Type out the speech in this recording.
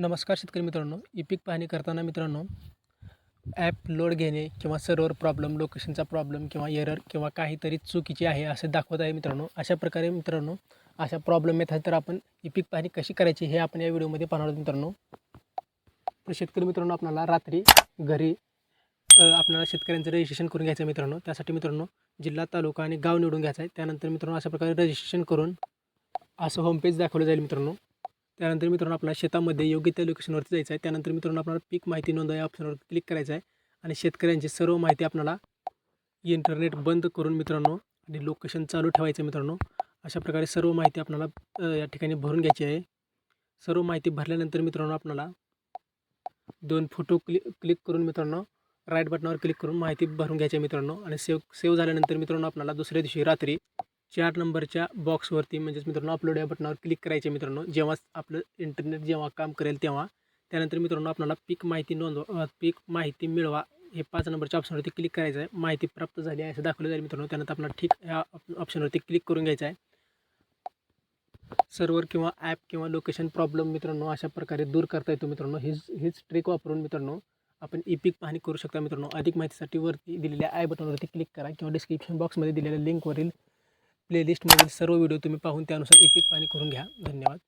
नमस्कार शेतकरी मित्रांनो ई पीक पाहणी करताना मित्रांनो ॲप लोड घेणे किंवा सर्व्हर प्रॉब्लेम लोकेशनचा प्रॉब्लेम किंवा एरर किंवा काहीतरी चुकीची आहे असे दाखवत आहे मित्रांनो. अशा प्रकारे मित्रांनो अशा प्रॉब्लेम येत आहे तर आपण ई पीक पाहणी कशी करायची हे आपण या व्हिडिओमध्ये पाहणार आहोत मित्रांनो. तर शेतकरी मित्रांनो आपल्याला रात्री घरी आपल्याला शेतकऱ्यांचं रजिस्ट्रेशन करून घ्यायचं आहे मित्रांनो. त्यासाठी मित्रांनो जिल्हा तालुका आणि गाव निवडून घ्यायचं आहे. त्यानंतर मित्रांनो अशा प्रकारे रजिस्ट्रेशन करून असं होमपेज दाखवलं जाईल मित्रांनो. त्यानंतर मित्रांनो आपल्याला शेतामध्ये योग्य त्या लोकेशनवरती जायचं आहे. त्यानंतर मित्रांनो आपल्याला पीक माहिती नोंद या ऑप्शनवर क्लिक करायचं आहे. आणि शेतकऱ्यांची सर्व माहिती आपल्याला इंटरनेट बंद करून मित्रांनो आणि लोकेशन चालू ठेवायचं आहे मित्रांनो. अशा प्रकारे सर्व माहिती आपल्याला या ठिकाणी भरून घ्यायची आहे. सर्व माहिती भरल्यानंतर मित्रांनो आपल्याला दोन फोटो क्लिक क्लिक करून मित्रांनो राईट बटनावर क्लिक करून माहिती भरून घ्यायची आहे मित्रांनो. आणि सेव सेव्ह झाल्यानंतर मित्रांनो आपल्याला दुसऱ्या दिवशी रात्री चार नंबरच्या बॉक्सवरती म्हणजेच मित्रांनो अपलोड या बटनावर क्लिक करायचे मित्रांनो. जेव्हा आपलं इंटरनेट जेव्हा काम करेल तेव्हा त्यानंतर मित्रांनो आपल्याला पीक माहिती नोंदवा पीक माहिती मिळवा हे पाच नंबरच्या ऑप्शनवरती क्लिक करायचं आहे. माहिती प्राप्त झाली आहे असं दाखवलं जाईल मित्रांनो. त्यानंतर आपल्याला ठीक ह्या ऑप्शनवरती क्लिक करून घ्यायचं आहे. सर्वर किंवा ॲप किंवा लोकेशन प्रॉब्लेम मित्रांनो अशा प्रकारे दूर करता येतो मित्रांनो. हीच हीच ट्रिक वापरून मित्रांनो आपण ई पीक पाहणी करू शकता मित्रांनो. अधिक माहितीसाठी वरती दिलेल्या आय बटनवरती क्लिक करा किंवा डिस्क्रिप्शन बॉक्समध्ये दिलेल्या लिंकवरील प्लेलिस्टमधील सर्व व्हिडिओ तुम्ही पाहून त्यानुसार ई पाणी करून घ्या. धन्यवाद.